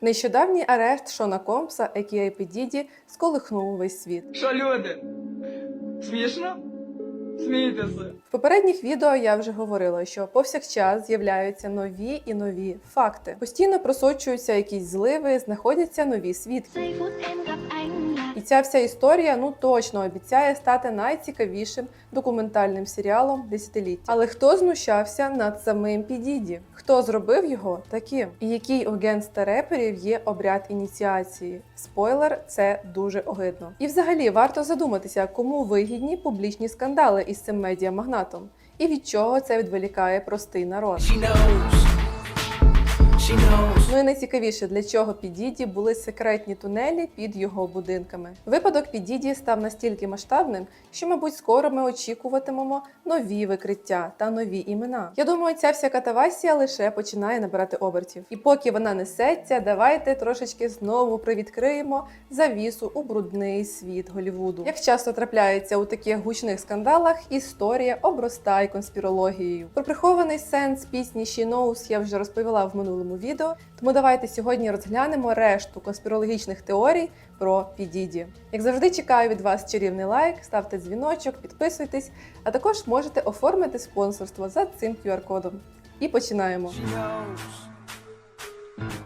Нещодавній арешт Шона Компса, а.к.а. Діді, сколихнув увесь світ. Що люди? Смішно? Смійтеся. В попередніх відео я вже говорила, що повсякчас з'являються нові і нові факти. Постійно просочуються якісь зливи, знаходяться нові свідки. Ця вся історія ну точно обіцяє стати найцікавішим документальним серіалом десятиліття. Але хто знущався над самим Підіді? Хто зробив його таким? І який у генста реперів є обряд ініціації? Спойлер, це дуже огидно. І взагалі варто задуматися, кому вигідні публічні скандали із цим медіамагнатом, і від чого це відволікає простий народ. She knows. She knows. Ну і найцікавіше, для чого Підіді були секретні тунелі під його будинками. Випадок Підіді став настільки масштабним, що, мабуть, скоро ми очікуватимемо нові викриття та нові імена. Я думаю, ця вся катавасія лише починає набирати обертів. І поки вона несеться, давайте трошечки знову привідкриємо завісу у брудний світ Голівуду. Як часто трапляється у таких гучних скандалах, історія обростає конспірологією. Про прихований сенс пісні «She Knows» я вже розповіла в минулому відео. Тому давайте сьогодні розглянемо решту конспірологічних теорій про Підіді. Як завжди, чекаю від вас чарівний лайк, ставте дзвіночок, підписуйтесь, а також можете оформити спонсорство за цим QR-кодом. І починаємо.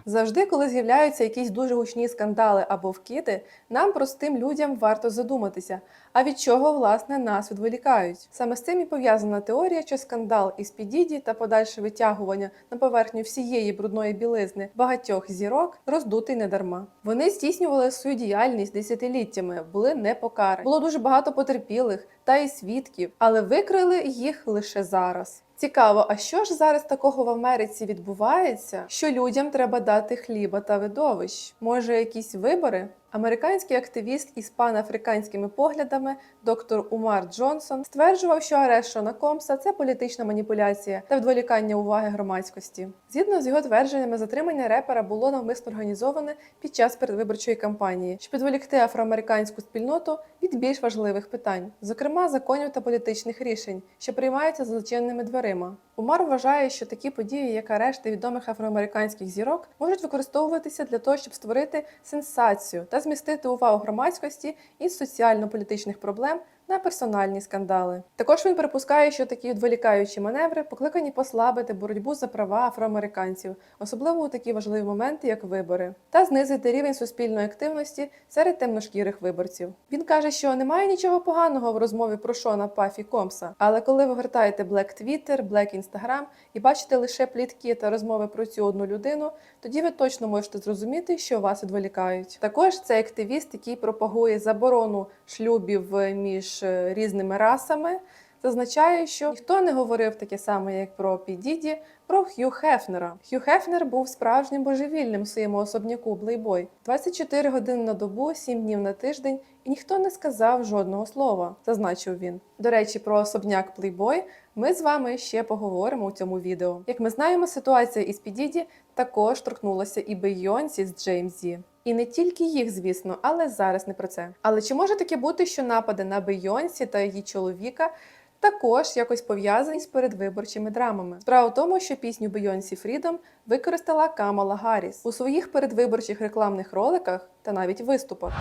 Завжди, коли з'являються якісь дуже гучні скандали або вкиди, нам, простим людям, варто задуматися, а від чого власне нас відволікають. Саме з цим і пов'язана теорія, що скандал із Підіді та подальше витягування на поверхню всієї брудної білизни багатьох зірок роздутий недарма. Вони здійснювали свою діяльність десятиліттями, були непокарані. Було дуже багато потерпілих та і свідків, але викрили їх лише зараз. Цікаво, а що ж зараз такого в Америці відбувається, що людям треба дати хліба та видовищ? Може, якісь вибори? Американський активіст із панафриканськими поглядами доктор Умар Джонсон стверджував, що арешт Шона Комса це політична маніпуляція та відволікання уваги громадськості. Згідно з його твердженнями, затримання репера було навмисно організоване під час передвиборчої кампанії, щоб відволікти афроамериканську спільноту від більш важливих питань, зокрема законів та політичних рішень, що приймаються злочинними дверима. Умар вважає, що такі події, як арешти відомих афроамериканських зірок, можуть використовуватися для того, щоб створити сенсацію та змістити увагу громадськості із соціально-політичних проблем на персональні скандали. Також він припускає, що такі відволікаючі маневри покликані послабити боротьбу за права афроамериканців, особливо у такі важливі моменти, як вибори, та знизити рівень суспільної активності серед темношкірих виборців. Він каже, що немає нічого поганого в розмові про Шона Пафі Комса, але коли ви гортаєте Black Twitter, Black Instagram і бачите лише плітки та розмови про цю одну людину, тоді ви точно можете зрозуміти, що вас відволікають. Також це активіст, який пропагує заборону шлюбів між е, різними расами. Зазначає, що ніхто не говорив таке саме, як про Підіді, про Х'ю Хефнера. Х'ю Хефнер був справжнім божевільним в своєму особняку Плейбой. 24 години на добу, 7 днів на тиждень, і ніхто не сказав жодного слова, зазначив він. До речі, про особняк Плейбой ми з вами ще поговоримо у цьому відео. Як ми знаємо, ситуація із Підіді також торкнулася і Бейонсі з Джеймзі. І не тільки їх, звісно, але зараз не про це. Але чи може таке бути, що напади на Бейонсі та її чоловіка також якось пов'язані з передвиборчими драмами? Справа в тому, що пісню Бейонсі Фрідом використала Камала Гарріс у своїх передвиборчих рекламних роликах та навіть виступах.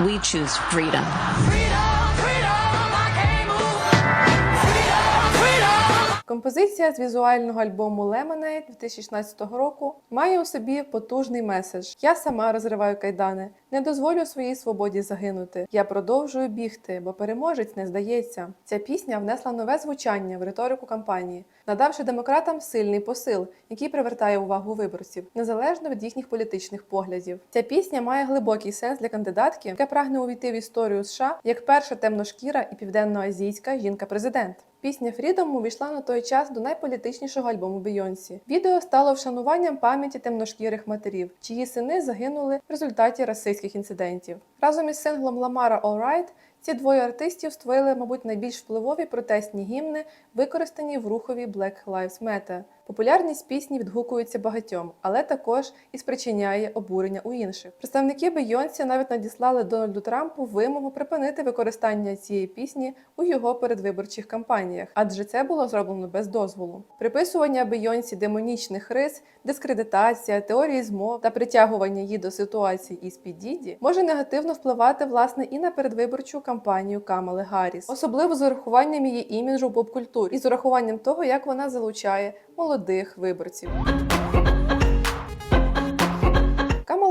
We choose freedom. Композиція з візуального альбому Lemonade 2016 року має у собі потужний меседж: Я сама розриваю кайдани, не дозволю своїй свободі загинути. Я продовжую бігти, бо переможець не здається. Ця пісня внесла нове звучання в риторику кампанії, надавши демократам сильний посил, який привертає увагу виборців, незалежно від їхніх політичних поглядів. Ця пісня має глибокий сенс для кандидатки, яка прагне увійти в історію США як перша темношкіра і південноазійська жінка-президент. Пісня Фрідом увійшла на той час до найполітичнішого альбому Бейонсі. Відео стало вшануванням пам'яті темношкірих матерів, чиї сини загинули в результаті расистських інцидентів. Разом із синглом Ламара Right ці двоє артистів створили, мабуть, найбільш впливові протестні гімни, використані в рухові Black Lives Matter Популярність пісні відгукується багатьом, але також і спричиняє обурення у інших. Представники Бейонсі навіть надіслали Дональду Трампу вимогу припинити використання цієї пісні у його передвиборчих кампаніях, адже це було зроблено без дозволу. Приписування Бейонсі демонічних рис, дискредитація, теорії змов та притягування її до ситуації із Підіді може негативно впливати власне і на передвиборчу кампанію Камали Гарріс, особливо з урахуванням її іміджу в поп-культурі і з урахуванням того, як вона залучає молодих виборців.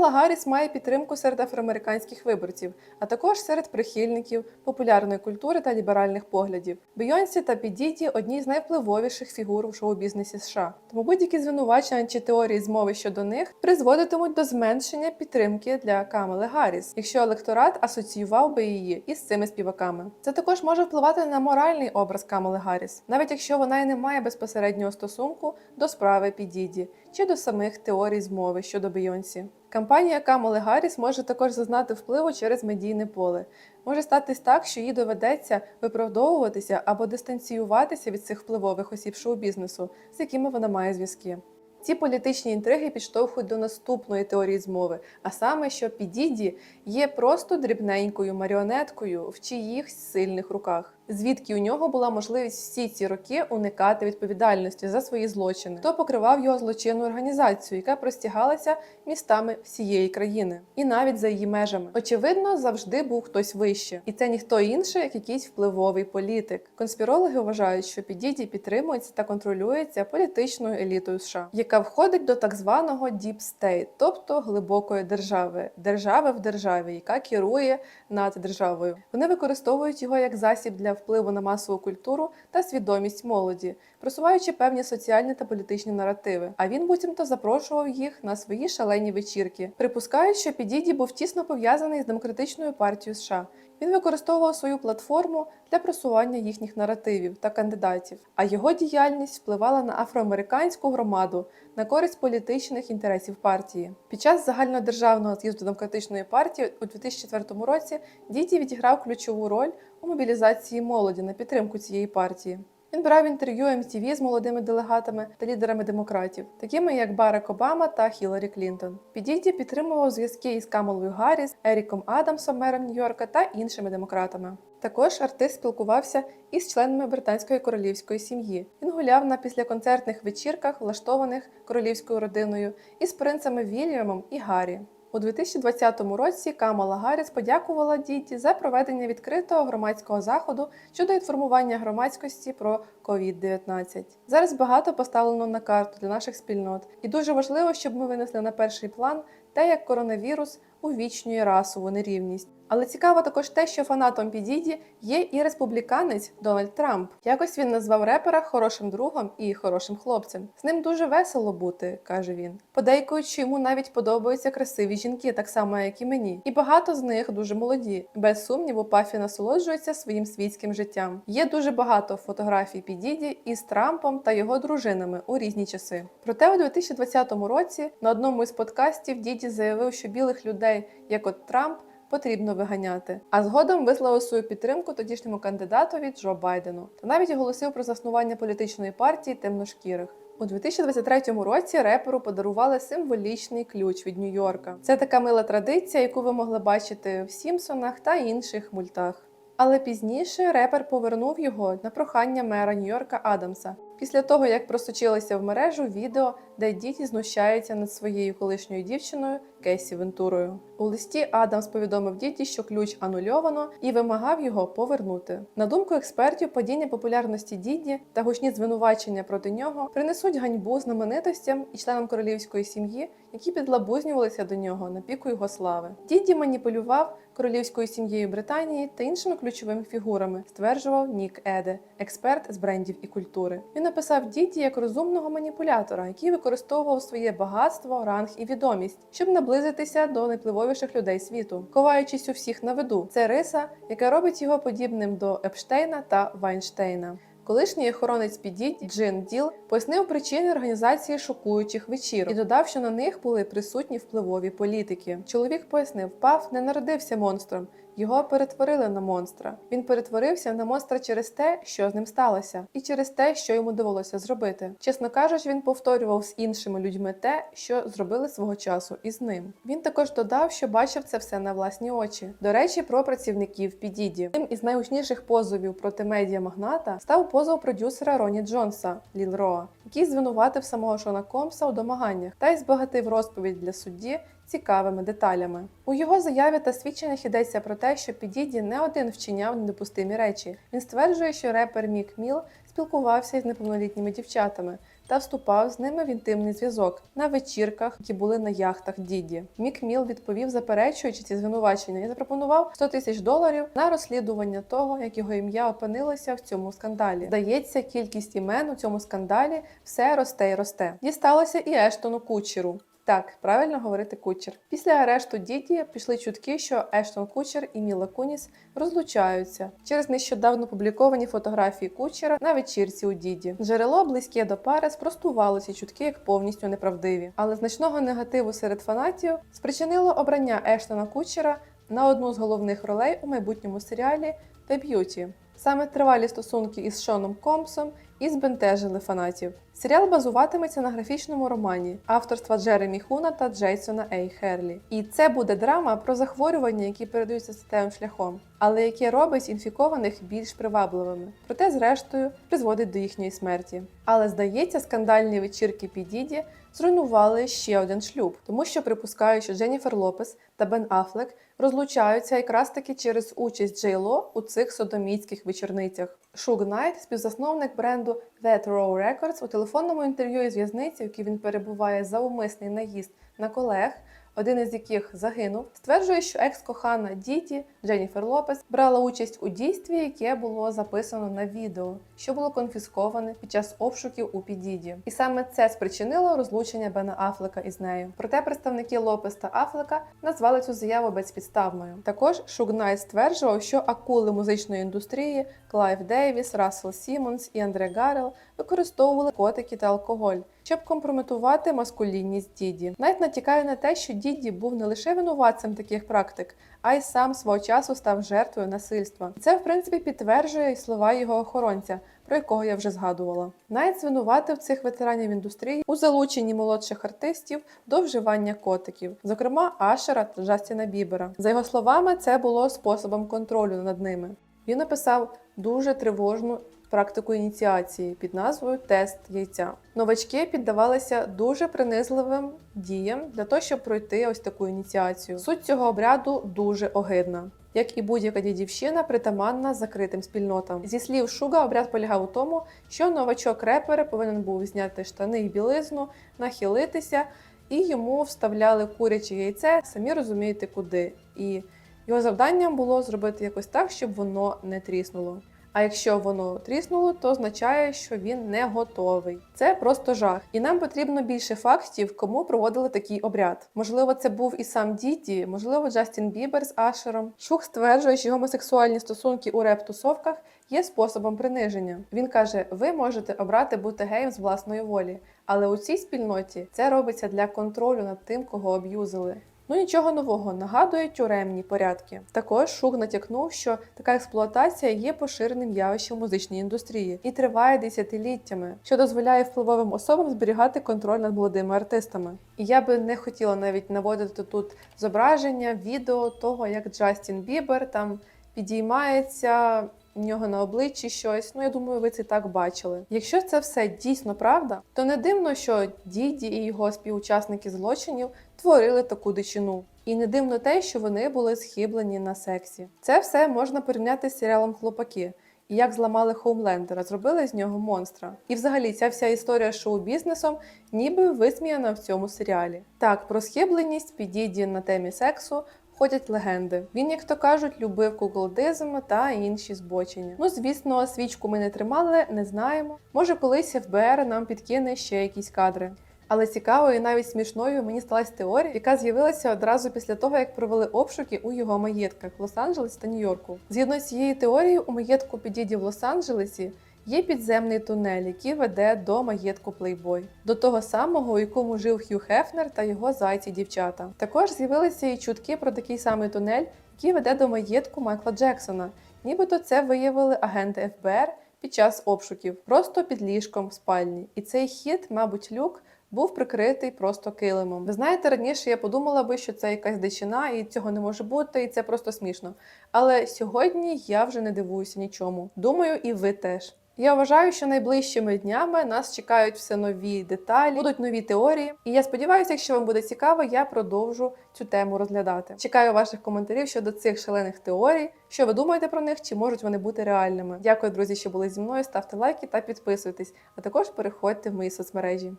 Камала Гарріс має підтримку серед афроамериканських виборців, а також серед прихильників популярної культури та ліберальних поглядів. Бейонсі та Підіді одні з найвпливовіших фігур у шоу-бізнесі США. Тому будь-які звинувачення чи теорії змови щодо них призводитимуть до зменшення підтримки для Камали Гарріс, якщо електорат асоціював би її із цими співаками. Це також може впливати на моральний образ Камали Гарріс, навіть якщо вона і не має безпосереднього стосунку до справи Підіді чи до самих теорій змови щодо Бейонсі. Кампанія Камали Гарріс може також зазнати впливу через медійне поле. Може статись так, що їй доведеться виправдовуватися або дистанціюватися від цих впливових осіб шоу-бізнесу, з якими вона має зв'язки. Ці політичні інтриги підштовхують до наступної теорії змови, а саме, що Підіді є просто дрібненькою маріонеткою в чиїхсь сильних руках, звідки у нього була можливість всі ці роки уникати відповідальності за свої злочини, хто покривав його злочинну організацію, яка простягалася містами всієї країни, і навіть за її межами. Очевидно, завжди був хтось вище, і це ніхто інший, як якийсь впливовий політик. Конспірологи вважають, що Підіді підтримується та контролюється політичною елітою США, яка входить до так званого Deep State, тобто глибокої держави, держави в державі, яка керує над державою. Вони використовують його як засіб для впливу на масову культуру та свідомість молоді, просуваючи певні соціальні та політичні наративи. А він буцімто запрошував їх на свої шалені вечірки. Припускають, що Підіді був тісно пов'язаний з демократичною партією США. Він використовував свою платформу для просування їхніх наративів та кандидатів, а його діяльність впливала на афроамериканську громаду на користь політичних інтересів партії. Під час загальнодержавного з'їзду демократичної партії у 2004 році Діді відіграв ключову роль у мобілізації молоді на підтримку цієї партії. Він брав інтерв'ю MTV з молодими делегатами та лідерами демократів, такими як Барак Обама та Хіларі Клінтон. Підіді підтримував зв'язки із Камалою Гарріс, Еріком Адамсом, мером Нью-Йорка та іншими демократами. Також артист спілкувався із членами британської королівської сім'ї. Він гуляв на післяконцертних вечірках, влаштованих королівською родиною, із принцами Вільямом і Гаррі. У 2020 році Камала Гарріс подякувала Діті за проведення відкритого громадського заходу щодо інформування громадськості про COVID-19. Зараз багато поставлено на карту для наших спільнот, і дуже важливо, щоб ми винесли на перший план те, як коронавірус увічнює расову нерівність. Але цікаво також те, що фанатом Підіді є і республіканець Дональд Трамп. Якось він назвав репера хорошим другом і хорошим хлопцем. З ним дуже весело бути, каже він. Подейкують, що йому навіть подобаються красиві жінки, так само як і мені. І багато з них дуже молоді. Без сумніву, Пафі насолоджується своїм світським життям. Є дуже багато фотографій Підіді із Трампом та його дружинами у різні часи. Проте у 2020 році на одному із подкастів Діді заявив, що білих людей, як от Трамп, потрібно виганяти. А згодом висловив свою підтримку тодішньому кандидатові Джо Байдену та навіть оголосив про заснування політичної партії темношкірих. У 2023 році реперу подарували символічний ключ від Нью-Йорка. Це така мила традиція, яку ви могли бачити в Сімпсонах та інших мультах. Але пізніше репер повернув його на прохання мера Нью-Йорка Адамса. Після того, як просочилося в мережу відео, де діти знущаються над своєю колишньою дівчиною Кесі Вентурою. У листі Адамс повідомив діті, що ключ анульовано і вимагав його повернути. На думку експертів, падіння популярності Діді та гучні звинувачення проти нього принесуть ганьбу знаменитостям і членам королівської сім'ї, які підлабузнювалися до нього на піку його слави. Діді маніпулював королівською сім'єю Британії та іншими ключовими фігурами, стверджував Нік Еде, експерт з брендів і культури. Він описав Діді як розумного маніпулятора, який використовував своє багатство, ранг і відомість, щоб наблизитися до найпливовіших людей світу, ховаючись у всіх на виду. Це риса, яка робить його подібним до Епштейна та Вайнштейна. Колишній охоронець Підіді Джин Діл пояснив причини організації шокуючих вечірок і додав, що на них були присутні впливові політики. Чоловік пояснив, Пав не народився монстром. Його перетворили на монстра. Він перетворився на монстра через те, що з ним сталося, і через те, що йому довелося зробити. Чесно кажучи, він повторював з іншими людьми те, що зробили свого часу із ним. Він також додав, що бачив це все на власні очі. До речі, про працівників Підіді. Одним із найгучніших позовів проти медіамагната став позов продюсера Роні Джонса Ліл Роа, який звинуватив самого Шона Комса у домаганнях та й збагатив розповідь для судді цікавими деталями. У його заяві та свідченнях йдеться про те, що Підіді не один вчиняв недопустимі речі. Він стверджує, що репер Мік Міл спілкувався із неповнолітніми дівчатами та вступав з ними в інтимний зв'язок на вечірках, які були на яхтах Діді. Мік Міл відповів, заперечуючи ці звинувачення, і запропонував 100 тисяч доларів на розслідування того, як його ім'я опинилося в цьому скандалі. Здається, кількість імен у цьому скандалі все росте і росте. Дісталося і Ештону Кучеру. Так, правильно говорити кучер. Після арешту Діді пішли чутки, що Ештон Кучер і Міла Куніс розлучаються через нещодавно публіковані фотографії кучера на вечірці у Діді. Джерело близьке до пари спростувало ці чутки як повністю неправдиві, але значного негативу серед фанатів спричинило обрання Ештона Кучера на одну з головних ролей у майбутньому серіалі The Beauty. Саме тривалі стосунки із Шоном Комсом і збентежили фанатів. Серіал базуватиметься на графічному романі авторства Джеремі Хуна та Джейсона Ей Херлі. І це буде драма про захворювання, які передаються статевим шляхом, але яке робить інфікованих більш привабливими. Проте, зрештою, призводить до їхньої смерті. Але здається, скандальні вечірки Підіді зруйнували ще один шлюб, тому що припускають, що Дженніфер Лопес та Бен Аффлек розлучаються якраз таки через участь Джей Ло у цих содомітських вечорницях. Шуг Найт, співзасновник бренду That Row Records, у телефонному інтерв'ю із в'язниці, в якій він перебуває за умисний наїзд на колег, один із яких загинув, стверджує, що екс-кохана Діті Дженніфер Лопес брала участь у дійстві, яке було записано на відео, що було конфісковане під час обшуків у Підіді. І саме це спричинило розлучення Бена Афлека із нею. Проте представники Лопес та Афлека назвали цю заяву безпідставною. Також Шуг Найт стверджував, що акули музичної індустрії Клайв Дейвіс, Рассел Сімонс і Андре Гарел використовували котики та алкоголь, щоб компрометувати маскулінність Діді. Найт натякає на те, що Діді був не лише винуватцем таких практик, а й сам свого часу став жертвою насильства. Це, в принципі, підтверджує й слова його охоронця, про якого я вже згадувала. Найт звинуватив цих ветеранів індустрії у залученні молодших артистів до вживання котиків, зокрема Ашера та Джастіна Бібера. За його словами, це було способом контролю над ними. Він описав дуже тривожну практику ініціації під назвою Тест яйця. Новачки піддавалися дуже принизливим діям для того, щоб пройти ось таку ініціацію. Суть цього обряду дуже огидна. Як і будь-яка дідівщина, притаманна закритим спільнотам. Зі слів Шуга, обряд полягав у тому, що новачок репера повинен був зняти штани і білизну, нахилитися, і йому вставляли куряче яйце, самі розумієте куди. І його завданням було зробити якось так, щоб воно не тріснуло. А якщо воно тріснуло, то означає, що він не готовий. Це просто жах. І нам потрібно більше фактів, кому проводили такий обряд. Можливо, це був і сам Діді, можливо, Джастін Бібер з Ашером. Шух стверджує, що гомосексуальні стосунки у реп-тусовках є способом приниження. Він каже: ви можете обрати бути геєм з власної волі, але у цій спільноті це робиться для контролю над тим, кого об'юзили. Ну нічого нового, нагадує тюремні порядки. Також Шук натякнув, що така експлуатація є поширеним явищем в музичній індустрії і триває десятиліттями, що дозволяє впливовим особам зберігати контроль над молодими артистами. І я би не хотіла навіть наводити тут зображення, відео того, як Джастін Бібер там підіймається. У нього на обличчі щось, ну я думаю, ви це так бачили. Якщо це все дійсно правда, то не дивно, що Діді і його співучасники злочинів творили таку дичину. І не дивно те, що вони були схиблені на сексі. Це все можна порівняти з серіалом Хлопаки. І як зламали Хоумлендера, зробили з нього монстра. І взагалі ця вся історія з шоу-бізнесом ніби висміяна в цьому серіалі. Так, про схибленість підіді на темі сексу ходять легенди. Він, як то кажуть, любив куколдизм та інші збочення. Ну, звісно, свічку ми не тримали, не знаємо. Може, колись ФБР нам підкине ще якісь кадри. Але цікавою і навіть смішною мені сталася теорія, яка з'явилася одразу після того, як провели обшуки у його маєтках в Лос-Анджелесі та Нью-Йорку. Згідно з цією теорією, у маєтку Підіді в Лос-Анджелесі є підземний тунель, який веде до маєтку Плейбой, до того самого, у якому жив Хью Хефнер та його зайці дівчата. Також з'явилися і чутки про такий самий тунель, який веде до маєтку Майкла Джексона. Нібито це виявили агенти ФБР під час обшуків, просто під ліжком в спальні. І цей хід, мабуть, люк. Був прикритий просто килимом. Ви знаєте, раніше я подумала би, що це якась дичина, і цього не може бути, і це просто смішно. Але сьогодні я вже не дивуюся нічому. Думаю, і ви теж. Я вважаю, що найближчими днями нас чекають все нові деталі, будуть нові теорії. І я сподіваюся, якщо вам буде цікаво, я продовжу цю тему розглядати. Чекаю ваших коментарів щодо цих шалених теорій. Що ви думаєте про них? Чи можуть вони бути реальними? Дякую, друзі, що були зі мною. Ставте лайки та підписуйтесь, а також переходьте в мої соцмережі.